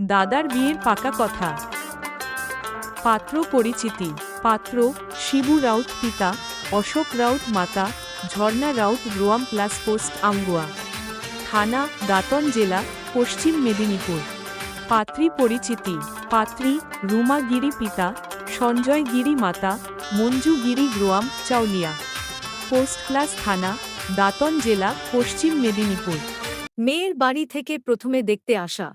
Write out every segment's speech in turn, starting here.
দাদার বিয়ের পাকা কথা। পাত্র পরিচিতি। পাত্র শিবু রাউত পিতা, অশোক রাউত মাতা, ঝর্ণা রাউত রোয়াম প্লাস পোস্ট আঙ্গুয়া। থানা, দাতন জেলা, পশ্চিম মেদিনীপুর। পাত্রী পরিচিতি। পাত্রী রুমা গিরি পিতা, সঞ্জয় গিরি মাতা, মঞ্জু গিরি গ্রোয়াম চাউলিয়া। পোস্ট ক্লাস থানা, দাতন জেলা, পশ্চিম মেদিনীপুর। মেয়ের বাড়ি থেকে প্রথমে দেখতে আসা।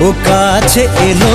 ও কাছে এলো।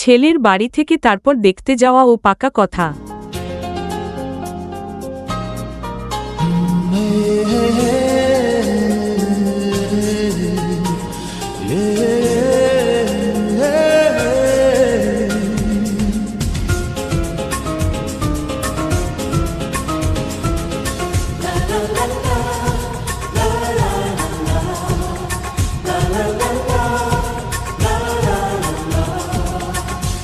ছেলের বাড়ি থেকে তারপর দেখতে যাওয়া ও পাকা কথা।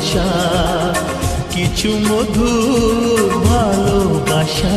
আশা কিছু মধু ভালোবাসা।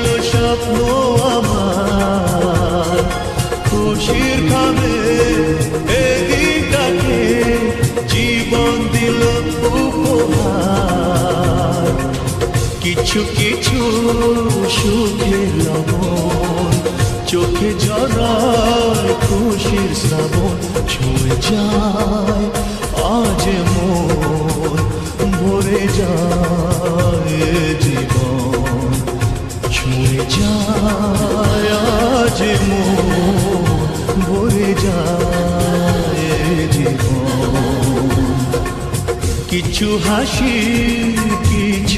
কিছু কিছু সুখের লবণ। চোখে জড়ায় খুশির শ্রাবণ ছুঁয়ে যায়, আজ মন ভরে যায় জীবন। ছুঁয়ে যায়, আজ মন ভরে যায় জীবন। কিছু হাসি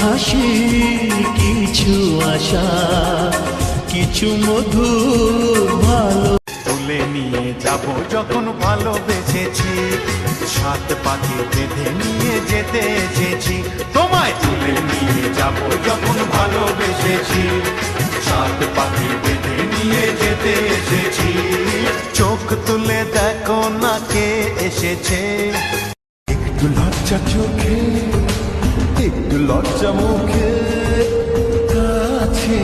হাসি কিছু আশা কিছু মধু ভালো। তুলে নিয়ে যাব যখন ভালো ভালোবেসেছি সাত পাখি বেঁধে নিয়ে যেতে এসেছি। তোমায় তুলে নিয়ে যাব যখন ভালোবেসেছি সাত পাখি বেঁধে নিয়ে যেতে এসেছি। চোখ তুলে দেখো না কে এসেছে। একটু লজ্জা চোখে লজ্জা মুখে কাছে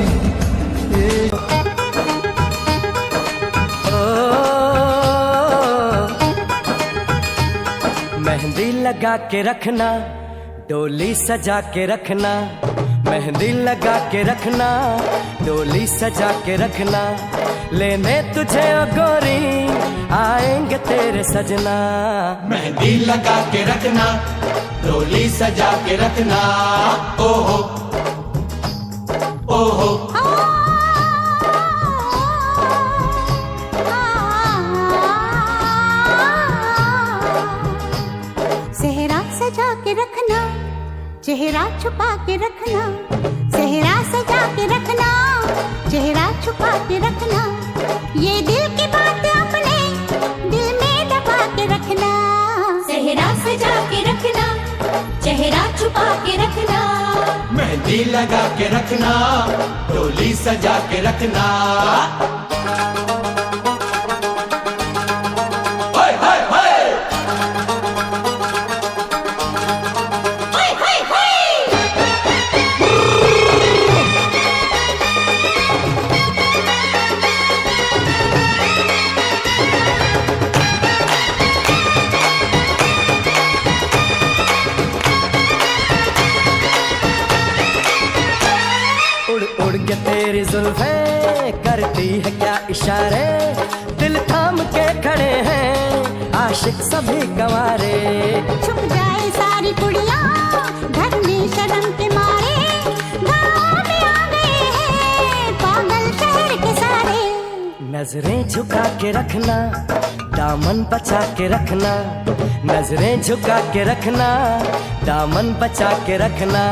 मेहंदी लगा के रखना डोली सजा के रखना मेहंदी लगा के रखना डोली सजा के रखना लेने तुझे ओ गोरी आएंगे तेरे सजना मेहंदी लगा के रखना डोली सजा के रखना। ओहो। ओहो। सेहरा सजा के रखना, चेहरा छुपा के रखना सेहरा सजा के रखना, चेहरा छुपा के रखना, ये दिल की बात मेहंदी लगा के रखना डोली सजा के रखना। जुल्फे करती है क्या इशारे? दिल थाम के खड़े हैं आशिक सभी गंवारे। छुप जाए सारी कुड़ियाँ घर में शर्म के मारे। में आ गए हैं पागल शहर के सारे। नज़रें झुका के रखना दामन बचा के रखना। नज़रें झुका के रखना दामन बचा के रखना।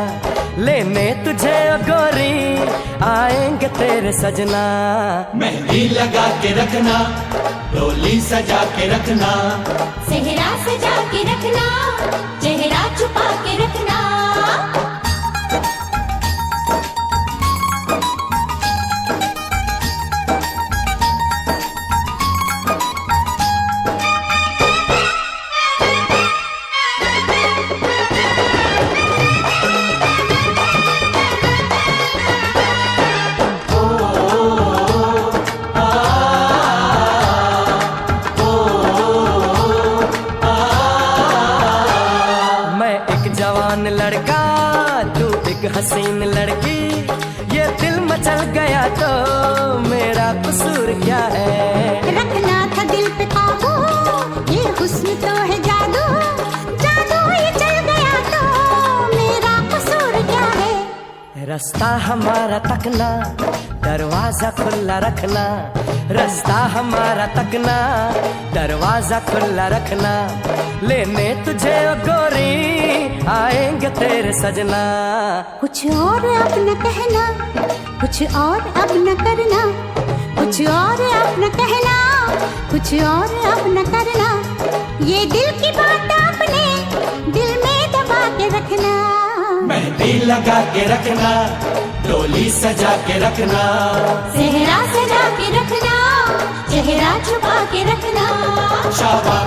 लेने तुझे ओ गोरी आएँगे तेरे सजना। मेहंदी लगा के रखना डोली सजा के रखना। सेहरा सजा के रखना चेहरा छुपा के हसीन लड़की ये दिल मचल गया तो मेरा कसूर क्या है? रखना था दिल पे काबू ये हुस्न तो है जादू जादू ये चल गया तो मेरा कसूर क्या है? रास्ता हमारा तकना दरवाज़ा खुला रखना रास्ता हमारा तकना दरवाज़ा खुला रखना लेने तुझे गोरी आएँगे तेरे सजना। कुछ और अब न कहना कुछ और अब न करना कुछ और अब न कहना कुछ और अब न करना। ये दिल की बात अपने दिल में दबा के रखना। मेहंदी लगा के रखना डोली सजा के रखना। सेहरा सजा के रखना चेहरा छुपा के रखना। शाबा